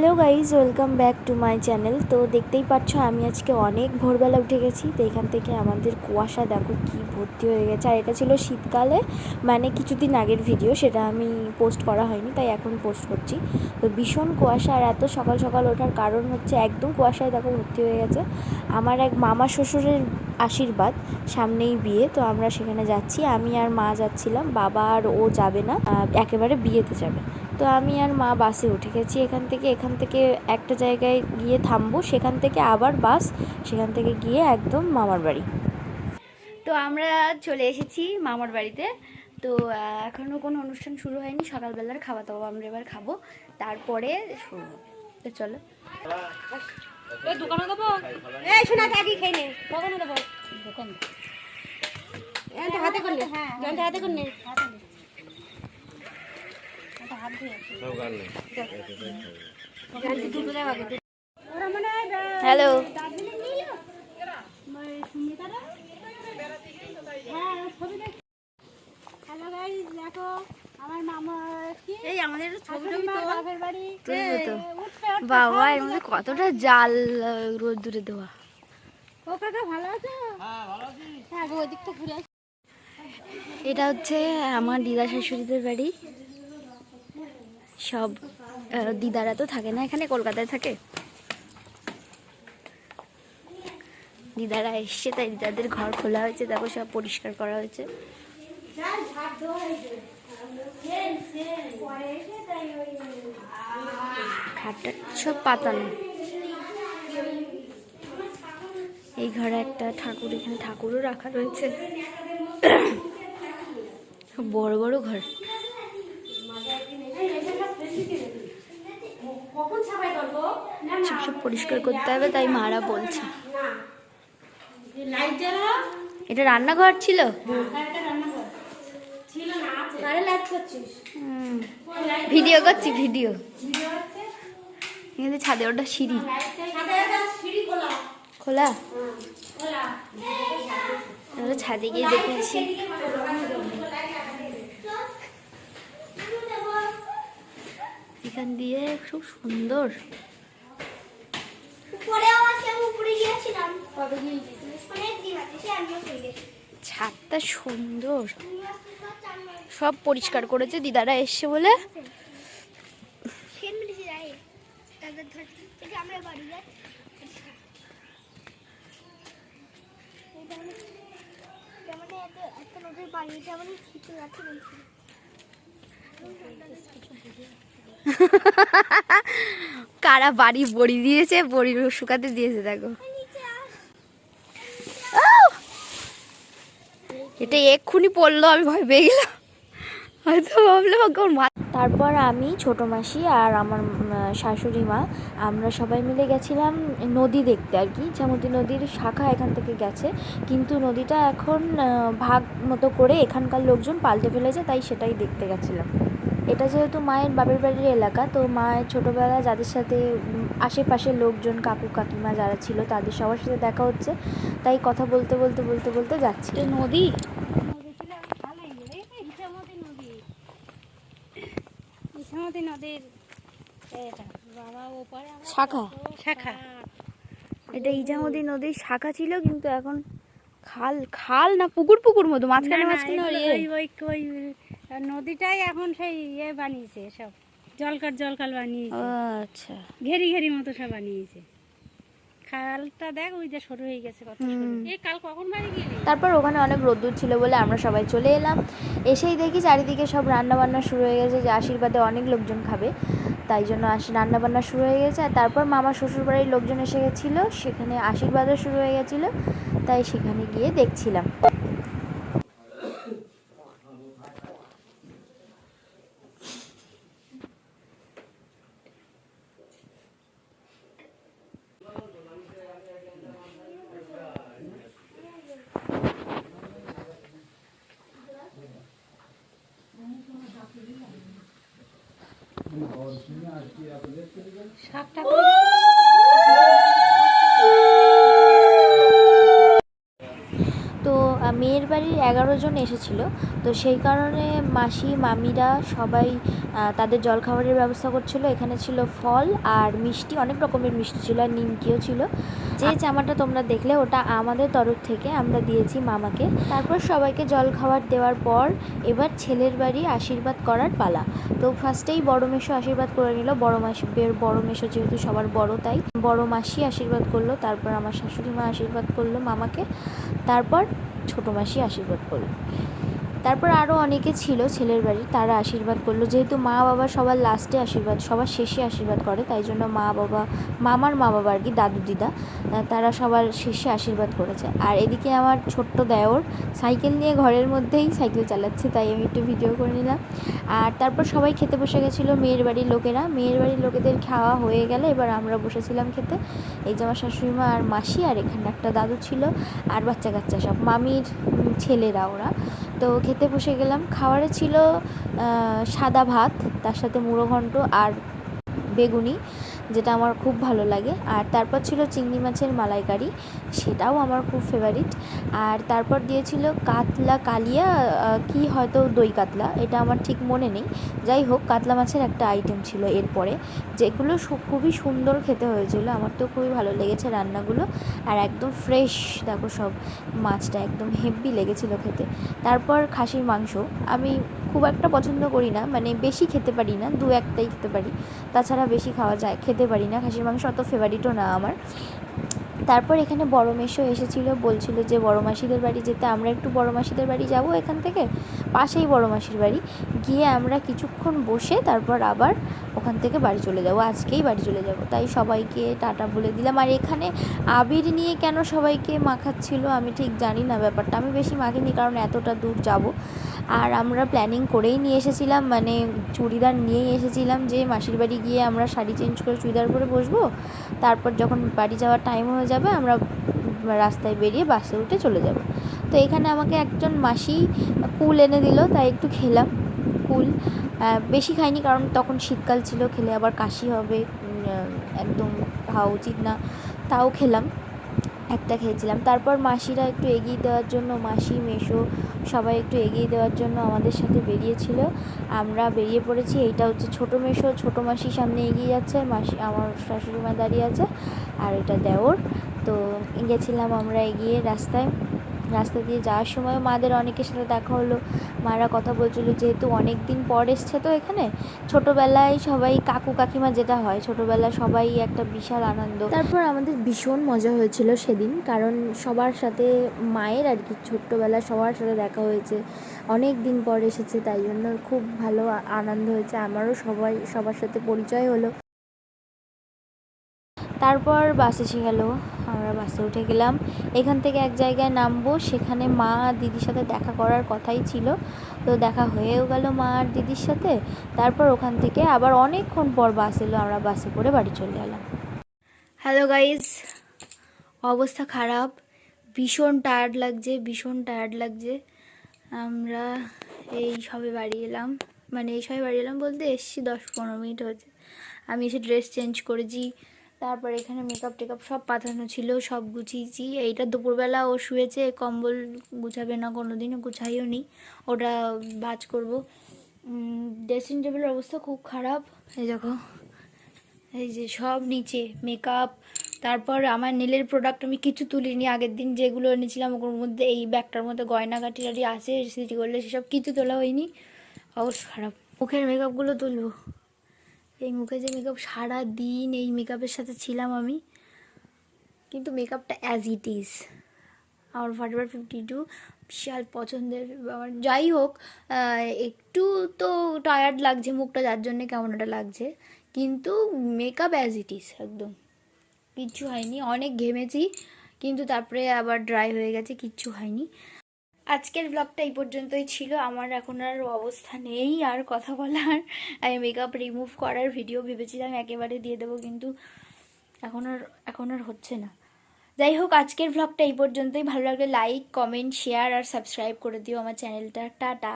Hello guys welcome back to my channel. তো দেখতেই পাচ্ছ, আমি আজকে অনেক ভোরবেলা উঠে গেছি। তো এখান থেকে আমাদের কুয়াশা দেখো কি ভর্তি হয়ে গেছে। আর এটা ছিল শীতকালে মানে কিছুদিন আগের ভিডিও সেটা আমি পোস্ট করা হয়নি, তাই এখন পোস্ট করছি। তো ভীষণ কুয়াশা, আর এত সকাল সকাল ওঠার কারণ হচ্ছে একদম কুয়াশায় দেখো ভর্তি হয়ে গেছে। আমার এক মামা শ্বশুরের আশীর্বাদ, সামনেই বিয়ে, তো আমরা সেখানে যাচ্ছি। আমি আর মা যাচ্ছিলাম, বাবা আর ও যাবে না একেবারে বিয়েতে যাবে। তো আমি আর মা বাসে উঠে গেছি। এখান থেকে এখান থেকে একটা জায়গায় গিয়ে থামবো সেখান থেকে আবার বাস সেখান থেকে গিয়ে একদম মামার বাড়ি। তো আমরা চলে এসেছি মামার বাড়িতে। তো এখনও কোনো অনুষ্ঠান শুরু হয়নি সকালবেলার খাওয়া দাওয়া আমরা এবার খাব তারপরে শুরু হবে। তো চলো। দোকানে দেবো? এই শোনা থাকি খেয়ে নে। দোকানে দেবো? দোকান। হাতে করলে হ্যাঁ হাতে করলে হ্যালো হ্যালো গাইস দেখো আমার মামা কি এই আমাদের শাশুড়ি মা বাপের বাড়ি তুলবো তো। উঠতে উঠতে বাবা এর মধ্যে কতটা জাল রোদ দূরে দেওয়া। ও কাকা ভালো আছো। হ্যাঁ গো ওদিক তো ঘুরে আসি। এটা হচ্ছে আমার দিদা শাশুড়িদের বাড়ি। সব দিদারা তো থাকে না এখানে, কলকাতায় থাকে। দিদারা এসছে, তাই দিদাদের ঘর খোলা হয়েছে, দেখো সব পরিষ্কার করা হয়েছে। সব পাতানো। এই ঘরে একটা ঠাকুর, এখানে ঠাকুরও রাখা রয়েছে। বড় বড় ঘর। সব পরিষ্কার করতে হবে, তাই মারা বলছে। এটা রান্নাঘর ছিল? ভিডিও করছি, ভিডিও। ছাদে ওটা সিঁড়ি। খোলা? ছাদে গিয়ে দেখেছি এখান দিয়ে খুব সুন্দর উপরে আবার সে উপরে গিয়েছিলাম অনেক দিন আছে সে আমিও চলে গেছি ছাদটা সুন্দর। সব পরিষ্কার করেছে, দিদারা এসছে বলে। কারা বাড়ি বড়ি দিয়েছে বড়ি শুকাতে দিয়েছে, দেখো নিচে আস আউ! এটা এক্ষুনি পড়ল আমি ভয় পেয়ে গেলাম। হয়তো ভাবলাম মা তারপর আমি, ছোট মাসি আর আমার শাশুড়ি মা, আমরা সবাই মিলে গেছিলাম নদী দেখতে আর কি। ইছামতি নদীর শাখা এখান থেকে গেছে। কিন্তু নদীটা এখন ভাগ মতো করে এখানকার লোকজন পাল্টে ফেলেছে, তাই সেটাই দেখতে গেছিলাম। এটা যেহেতু মায়ের বাপের বাড়ির এলাকা, তো মায়ের ছোটোবেলায় যাদের সাথে আশেপাশের লোকজন কাকু কাকিমা যারা ছিল তাদের সবার সাথে দেখা হচ্ছে। তাই কথা বলতে বলতে বলতে বলতে যাচ্ছি। নদী? নদীর এটা বাবা ওপারে আমার শাখা। শাখা। এটা ইজামতি নদীর শাখা ছিল কিন্তু এখন খাল খাল না পুকুর পুকুর মতো মাঝখানে মাঝখানে নদীটাই এখন সেই ইয়ে বানিয়েছে সব। জলকার জলকাল বানিয়েছে। আচ্ছা। ঘেরি ঘেরি মতো সব বানিয়েছে। খালটা দেখ ওই যে সরু হয়ে গেছে কত সরু। হুম। এ কাল কখন বাড়ি গেলি? তারপর ওখানে অনেক রোদ্দুর ছিল বলে আমরা সবাই চলে এলাম। এসেই দেখি চারিদিকে সব রান্না বান্না শুরু হয়ে গেছে যে আশীর্বাদে অনেক লোকজন খাবে। তাই জন্য আসি রান্না বান্না শুরু হয়ে গেছে। আর তারপর মামা শ্বশুর বাড়ির লোকজন এসে গেছিল সেখানে আশীর্বাদও শুরু হয়ে গেছিল। তাই সেখানে গিয়ে দেখছিলাম। সাতটা মেয়ের বাড়ির এগারো জন এসেছিল। তো সেই কারণে মাসি মামিরা সবাই তাদের জলখাবারের ব্যবস্থা করছিল। এখানে ছিল ফল আর মিষ্টি অনেক রকমের মিষ্টি ছিল আর নিমকিও ছিল। যে জামাটা তোমরা দেখলে ওটা আমাদের তরফ থেকে আমরা দিয়েছি মামাকে। তারপর সবাইকে জল খাবার দেওয়ার পর এবার ছেলের বাড়ি আশীর্বাদ করার পালা। তো ফার্স্টেই বড় মেশো আশীর্বাদ করে নিল। বড় মাসি বের বড় মেশো যেহেতু সবার বড় তাই বড় মাসি আশীর্বাদ করল। তারপর আমার শাশুড়ি মা আশীর্বাদ করল মামাকে। তারপর ছোটো মাসি আশীর্বাদ করল তারপর আরও অনেকে ছিল ছেলের বাড়ি, তারা আশীর্বাদ করল। যেহেতু মা বাবা সবার লাস্টে আশীর্বাদ, সবার শেষে আশীর্বাদ করে, তাই জন্য মা বাবা, মামার মা বাবা আর কি, দাদু দিদা তারা সবার শেষে আশীর্বাদ করেছে। আর এদিকে আমার ছোট্ট দেওর, সাইকেল নিয়ে ঘরের মধ্যেই সাইকেল চালাচ্ছে, তাই আমি একটু ভিডিও করে নিলাম। আর তারপর সবাই খেতে বসে গেছিল, মেয়ের বাড়ির লোকেরা। মেয়ের বাড়ির লোকেদের খাওয়া হয়ে গেলে এবার আমরা বসেছিলাম খেতে। এই যে আমার শাশুড়ি মা আর মাসি, আর এখানে একটা দাদু ছিল, আর বাচ্চা কাচ্চা সব, মামির ছেলেরা ওরা। তো খেতে বসে গেলাম। খাওয়ারে ছিল সাদা ভাত তার সাথে মুড়ো ঘন্ট আর বেগুনি। যেটা আমার খুব ভালো লাগে। আর তারপর ছিল চিংড়ি মাছের মালাইকারি, সেটাও আমার খুব ফেভারিট আর তারপর দিয়েছিল কাতলা কালিয়া কি হয়তো দই কাতলা, এটা আমার ঠিক মনে নেই। যাই হোক, কাতলা মাছের একটা আইটেম ছিল এরপরে, যেগুলো খুবই সুন্দর খেতে হয়েছিল। আমার তো খুবই ভালো লেগেছে রান্নাগুলো। আর একদম ফ্রেশ দেখো সব মাছটা একদম হেভি লেগেছিল খেতে। তারপর খাসির মাংস, আমি খুব একটা পছন্দ করি না মানে বেশি খেতে পারি না, দু একটাই খেতে পারি। তাছাড়া বেশি খাওয়া যায়, খেতে পারি না, খাসির মাংস অত ফেভারিটও না আমার। তারপর এখানে বড় মেশো এসেছিল, বলছিল যে বড় মাসিদের বাড়ি যেতে, আমরা একটু বড় মাসিদের বাড়ি যাব এখান থেকে, পাশেই বড় মাসির বাড়ি। গিয়ে আমরা কিছুক্ষণ বসে তারপর আবার ওখান থেকে বাড়ি চলে যাব, আজকেই বাড়ি চলে যাব। তাই সবাইকে টাটা বলে দিলাম। আর এখানে আবির নিয়ে কেন সবাইকে মাখাচ্ছিল আমি ঠিক জানি না ব্যাপারটা, আমি বেশি মাখিনি কারণ এতটা দূর যাব। আর আমরা প্ল্যানিং করেই নিয়ে এসেছিলাম মানে চুড়িদার নিয়েই এসেছিলাম যে মাসির বাড়ি গিয়ে আমরা শাড়ি চেঞ্জ করে চুড়িদার পরে বসবো। তারপর যখন বাড়ি যাওয়ার টাইম হয়ে যাবে, আমরা রাস্তায় বেরিয়ে বাসে উঠে চলে যাব। তো এখানে আমাকে একজন মাসি কুল এনে দিল, তাই একটু খেলাম কুল। বেশি খাইনি কারণ তখন শীতকাল ছিল, খেলে আবার কাশি হবে একদম খাওয়া উচিত না, তাও খেলাম। একটা খেয়েছিলাম। তারপর মাসিরা একটু এগিয়ে দেওয়ার জন্য, মাসি মেশো সবাই একটু এগিয়ে দেওয়ার জন্য আমাদের সাথে বেরিয়েছিল। আমরা বেরিয়ে পড়েছি, এইটা হচ্ছে ছোটো মেশো ছোটো মাসি সামনে এগিয়ে যাচ্ছে, মাসি, আমার শাশুড়ি মা দাঁড়িয়ে আছে আর এটা দেওর। তো গেছিলাম আমরা এগিয়ে রাস্তায়। রাস্তা দিয়ে যাওয়ার সময় মাদের অনেকের সাথে দেখা হলো। মারা কথা বলছিল যেহেতু অনেক দিন পর এসছে তো এখানে ছোটোবেলায় সবাই কাকু কাকিমা যেটা হয় ছোটোবেলায় সবাই একটা বিশাল আনন্দ। তারপর আমাদের ভীষণ মজা হয়েছিল সেদিন কারণ সবার সাথে মায়ের আর কি ছোট্টবেলায় সবার সাথে দেখা হয়েছে। অনেক দিন পর এসেছে তাই জন্য খুব ভালো আনন্দ হয়েছে আমারও সবাই সবার সাথে পরিচয় হলো। তারপর বাসে এসে গেল। আমরা বাসে উঠে গেলাম। এখান থেকে এক জায়গায় নামবো। সেখানে মা আর দিদির সাথে দেখা করার কথাই ছিল। তো দেখা হয়েও গেল মা আর দিদির সাথে। তারপর ওখান থেকে আবার অনেকক্ষণ পর বাস এলো। আমরা বাসে করে বাড়ি চলে এলাম। হ্যালো গাইজ অবস্থা খারাপ। ভীষণ টায়ার্ড লাগছে, ভীষণ টায়ার্ড লাগছে। আমরা এই সবে বাড়ি এলাম। মানে এই সবে বাড়ি এলাম বলতে এসছি দশ পনেরো মিনিট হচ্ছে আমি এসে ড্রেস চেঞ্জ করেছি। তারপর এখানে মেকআপ টেকআপ সব পাঠানো ছিল, সব গুছিয়েছি এইটা দুপুরবেলা ও শুয়েছে, কম্বল গুছাবে না কোনো দিনও গুছাইও নি। ওটা বাজ করব। ড্রেসিং টেবিলের অবস্থা খুব খারাপ। এই দেখো, এই যে সব নিচে মেকআপ তারপর আমার নীলের প্রোডাক্ট আমি কিছু তুলিনি। আগের দিন যেগুলো এনেছিলাম, ওগুলোর মধ্যে এই ব্যাগটার মধ্যে গয়নাগাটি টাটি আছে সিটি করলে সেসব কিছু তোলা হয়নি। অবস্থা খারাপ। মুখের মেকআপগুলো তুলবো। এই মুখে যে মেকআপ সারা দিন এই মেকআপের সাথে ছিলাম আমি, কিন্তু মেকআপটা অ্যাজ ইট ইজ আমার ফাইবার ফিফটি টু বিশাল পছন্দের, আমার যাই হোক একটু তো টায়ার্ড লাগছে মুখটা, যার জন্যে কেমন ওটা লাগছে, কিন্তু মেকআপ অ্যাজ ইট ইজ একদম। কিচ্ছু হয়নি, অনেক ঘেমেছি, কিন্তু তারপরে আবার ড্রাই হয়ে গেছে, কিচ্ছু হয়নি। আজকের ব্লগটা এই পর্যন্তই ছিল। আমার এখন আর অবস্থা নেই আর কথা বলার। আমি মেকআপ রিমুভ করার ভিডিও ভেবেছিলাম, একেবারে দিয়ে দেবো, কিন্তু এখন আর এখন আর হচ্ছে না। যাই হোক, আজকের ব্লগটা এই পর্যন্তই। ভালো লাগলে লাইক কমেন্ট শেয়ার আর সাবস্ক্রাইব করে দিও আমার চ্যানেলটা টাটা।